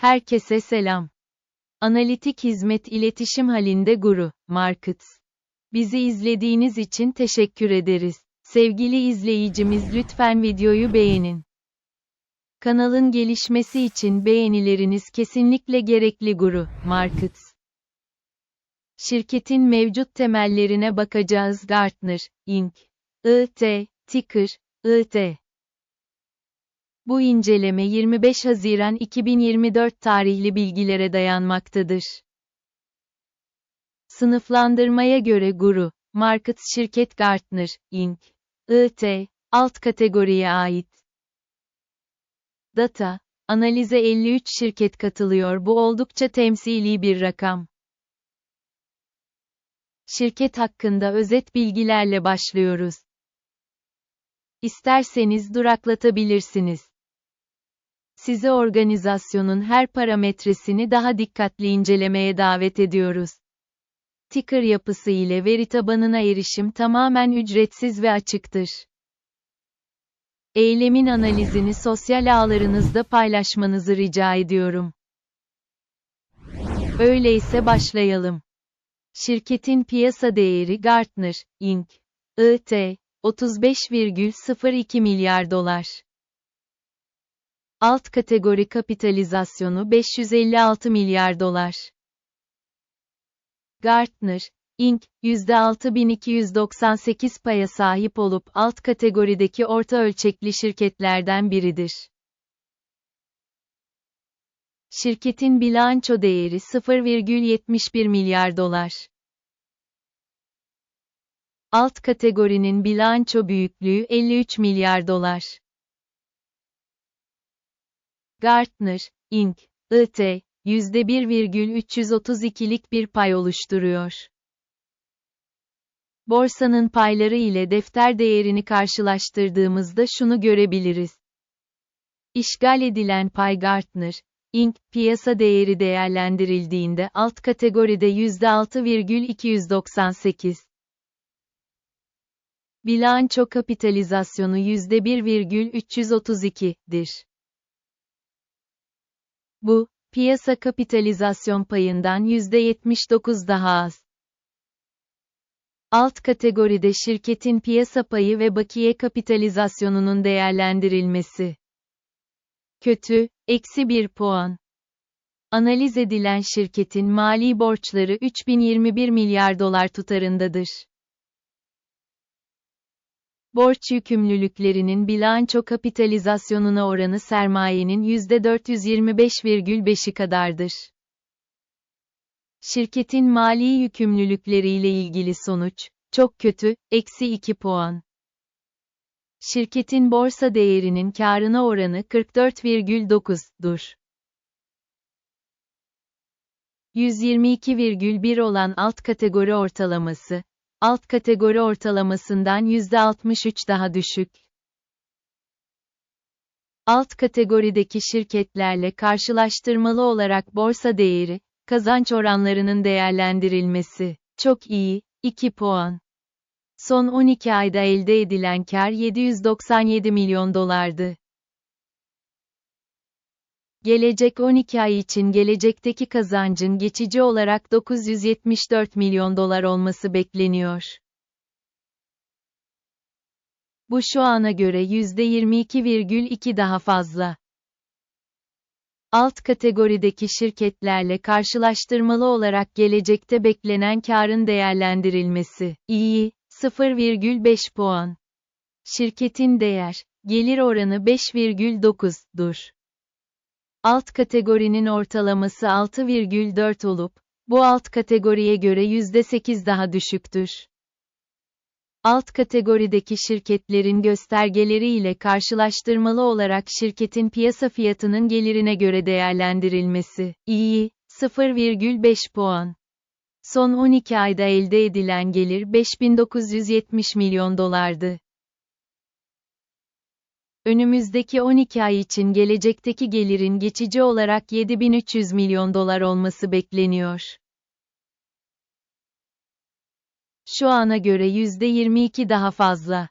Herkese selam. Analitik hizmet iletişim halinde Guru Markets. Bizi izlediğiniz için teşekkür ederiz. Sevgili izleyicimiz lütfen videoyu beğenin. Kanalın gelişmesi için beğenileriniz kesinlikle gerekli Guru Markets. Şirketin mevcut temellerine bakacağız Gartner, Inc. IT, Ticker, IT. Bu inceleme 25 Haziran 2024 tarihli bilgilere dayanmaktadır. Sınıflandırmaya göre Guru, Markets şirket Gartner, Inc. IT, alt kategoriye ait. Data, analize 53 şirket katılıyor bu oldukça temsili bir rakam. Şirket hakkında özet bilgilerle başlıyoruz. İsterseniz duraklatabilirsiniz. Sizi organizasyonun her parametresini daha dikkatli incelemeye davet ediyoruz. Ticker yapısı ile veri tabanına erişim tamamen ücretsiz ve açıktır. Eylemin analizini sosyal ağlarınızda paylaşmanızı rica ediyorum. Öyleyse başlayalım. Şirketin piyasa değeri Gartner, Inc. IT, 35,02 milyar dolar. Alt kategori kapitalizasyonu 556 milyar dolar. Gartner, Inc., %6298 paya sahip olup alt kategorideki orta ölçekli şirketlerden biridir. Şirketin bilanço değeri 0,71 milyar dolar. Alt kategorinin bilanço büyüklüğü 53 milyar dolar. Gartner, Inc., IT, %1,332'lik bir pay oluşturuyor. Borsanın payları ile defter değerini karşılaştırdığımızda şunu görebiliriz. İşgal edilen pay Gartner, Inc. piyasa değeri değerlendirildiğinde alt kategoride %6,298. Bilanço kapitalizasyonu %1,332'dir. Bu, piyasa kapitalizasyon payından %79 daha az. Alt kategoride şirketin piyasa payı ve bakiye kapitalizasyonunun değerlendirilmesi. Kötü, eksi 1 puan. Analiz edilen şirketin mali borçları 3021 milyar dolar tutarındadır. Borç yükümlülüklerinin bilanço kapitalizasyonuna oranı sermayenin %425,5'i kadardır. Şirketin mali yükümlülükleriyle ilgili sonuç, çok kötü, eksi 2 puan. Şirketin borsa değerinin karına oranı 44,9'dur. 122,1 olan alt kategori ortalaması, alt kategori ortalamasından %63 daha düşük. Alt kategorideki şirketlerle karşılaştırmalı olarak borsa değeri, kazanç oranlarının değerlendirilmesi, çok iyi, 2 puan. Son 12 ayda elde edilen kar 797 milyon dolardı. Gelecek 12 ay için gelecekteki kazancın geçici olarak 974 milyon dolar olması bekleniyor. Bu şu ana göre %22,2 daha fazla. Alt kategorideki şirketlerle karşılaştırmalı olarak gelecekte beklenen karın değerlendirilmesi iyi 0,5 puan. Şirketin değer gelir oranı 5,9'dur. Alt kategorinin ortalaması 6,4 olup, bu alt kategoriye göre %8 daha düşüktür. Alt kategorideki şirketlerin göstergeleri ile karşılaştırmalı olarak şirketin piyasa fiyatının gelirine göre değerlendirilmesi, iyi, 0,5 puan. Son 12 ayda elde edilen gelir 5970 milyon dolardı. Önümüzdeki 12 ay için gelecekteki gelirin geçici olarak 7300 milyon dolar olması bekleniyor. Şu ana göre %22 daha fazla.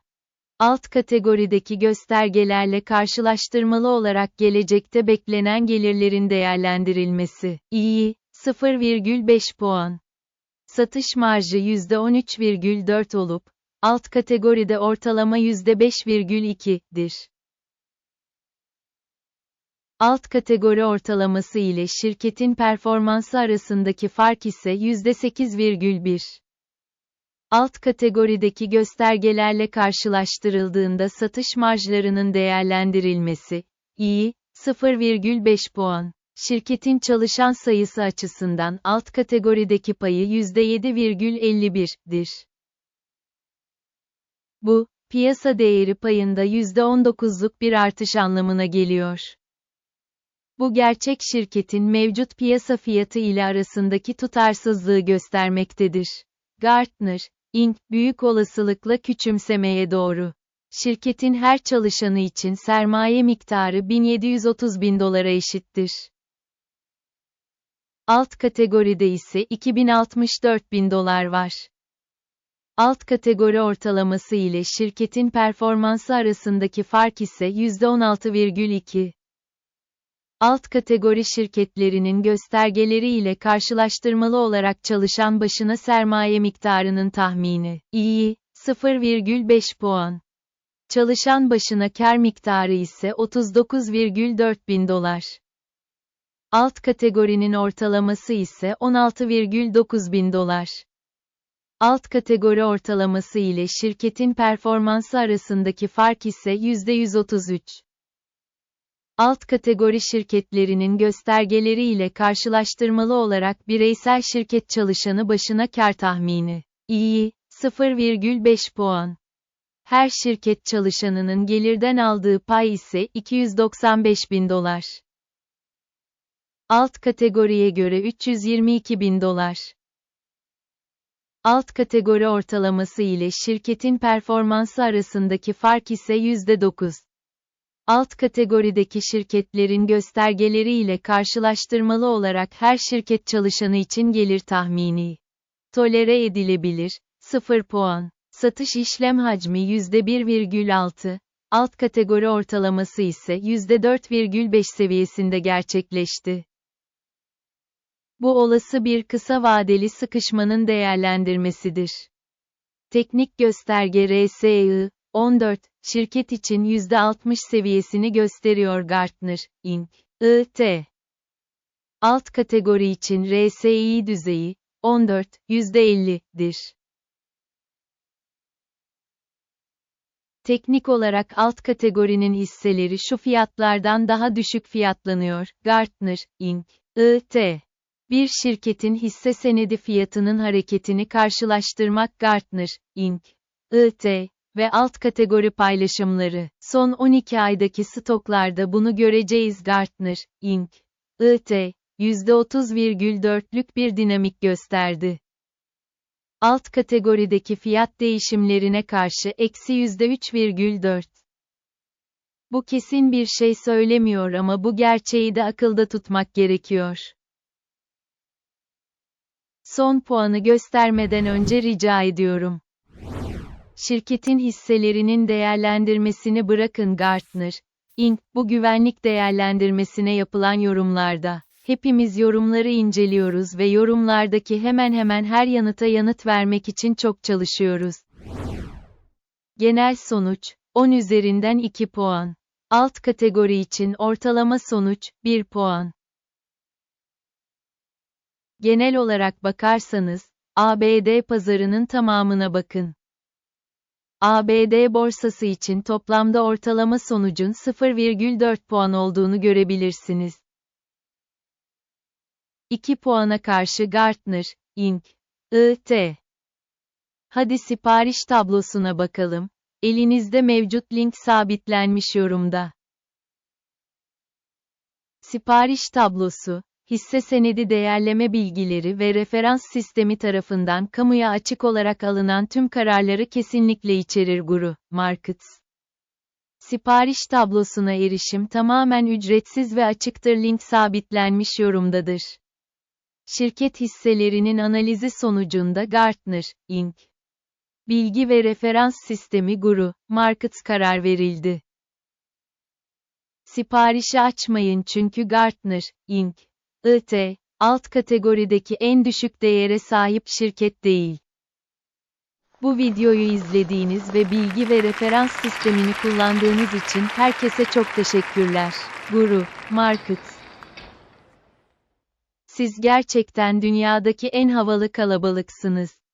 Alt kategorideki göstergelerle karşılaştırmalı olarak gelecekte beklenen gelirlerin değerlendirilmesi. İyi, 0,5 puan. Satış marjı %13,4 olup, alt kategoride ortalama %5,2'dir. Alt kategori ortalaması ile şirketin performansı arasındaki fark ise %8,1. Alt kategorideki göstergelerle karşılaştırıldığında satış marjlarının değerlendirilmesi, iyi, 0,5 puan. Şirketin çalışan sayısı açısından alt kategorideki payı %7,51'dir. Bu, piyasa değeri payında %19'luk bir artış anlamına geliyor. Bu gerçek şirketin mevcut piyasa fiyatı ile arasındaki tutarsızlığı göstermektedir. Gartner, Inc. büyük olasılıkla küçümsemeye doğru. Şirketin her çalışanı için sermaye miktarı 1730 bin dolara eşittir. Alt kategoride ise 2064 bin dolar var. Alt kategori ortalaması ile şirketin performansı arasındaki fark ise %16,2. Alt kategori şirketlerinin göstergeleri ile karşılaştırmalı olarak çalışan başına sermaye miktarının tahmini. İyi, 0,5 puan. Çalışan başına kar miktarı ise 39,4 bin dolar. Alt kategorinin ortalaması ise 16,9 bin dolar. Alt kategori ortalaması ile şirketin performansı arasındaki fark ise %133. Alt kategori şirketlerinin göstergeleri ile karşılaştırmalı olarak bireysel şirket çalışanı başına kar tahmini. İyi, 0,5 puan. Her şirket çalışanının gelirden aldığı pay ise 295 bin dolar. Alt kategoriye göre 322 bin dolar. Alt kategori ortalaması ile şirketin performansı arasındaki fark ise %9. Alt kategorideki şirketlerin göstergeleri ile karşılaştırmalı olarak her şirket çalışanı için gelir tahmini. Tolere edilebilir, 0 puan. Satış işlem hacmi %1,6, alt kategori ortalaması ise %4,5 seviyesinde gerçekleşti. Bu olası bir kısa vadeli sıkışmanın değerlendirmesidir. Teknik gösterge RSI 14 şirket için %60 seviyesini gösteriyor Gartner Inc. IT. Alt kategori için RSI düzeyi 14 %50'dir. Teknik olarak alt kategorinin hisseleri şu fiyatlardan daha düşük fiyatlanıyor. Gartner Inc. IT bir şirketin hisse senedi fiyatının hareketini karşılaştırmak Gartner, Inc. IT ve alt kategori paylaşımları. Son 12 aydaki stoklarda bunu göreceğiz Gartner, Inc. IT, %30,4'lük bir dinamik gösterdi. Alt kategorideki fiyat değişimlerine karşı eksi %3,4. Bu kesin bir şey söylemiyor ama bu gerçeği de akılda tutmak gerekiyor. Son puanı göstermeden önce rica ediyorum. Şirketin hisselerinin değerlendirmesini bırakın Gartner, Inc. bu güvenlik değerlendirmesine yapılan yorumlarda. Hepimiz yorumları inceliyoruz ve yorumlardaki hemen hemen her yanıta yanıt vermek için çok çalışıyoruz. Genel sonuç, 10 üzerinden 2 puan. Alt kategori için ortalama sonuç, 1 puan. Genel olarak bakarsanız, ABD pazarının tamamına bakın. ABD borsası için toplamda ortalama sonucun 0,4 puan olduğunu görebilirsiniz. 2 puana karşı Gartner, Inc. IT. Hadi sipariş tablosuna bakalım. Elinizde mevcut link sabitlenmiş yorumda. Sipariş tablosu, hisse senedi değerleme bilgileri ve referans sistemi tarafından kamuya açık olarak alınan tüm kararları kesinlikle içerir Guru Markets. Sipariş tablosuna erişim tamamen ücretsiz ve açıktır link sabitlenmiş yorumdadır. Şirket hisselerinin analizi sonucunda Gartner, Inc. Bilgi ve referans sistemi Guru, Markets karar verildi. Siparişi açmayın çünkü Gartner, Inc. IT, alt kategorideki en düşük değere sahip şirket değil. Bu videoyu izlediğiniz ve bilgi ve referans sistemini kullandığınız için herkese çok teşekkürler. Guru, Markets. Siz gerçekten dünyadaki en havalı kalabalıksınız.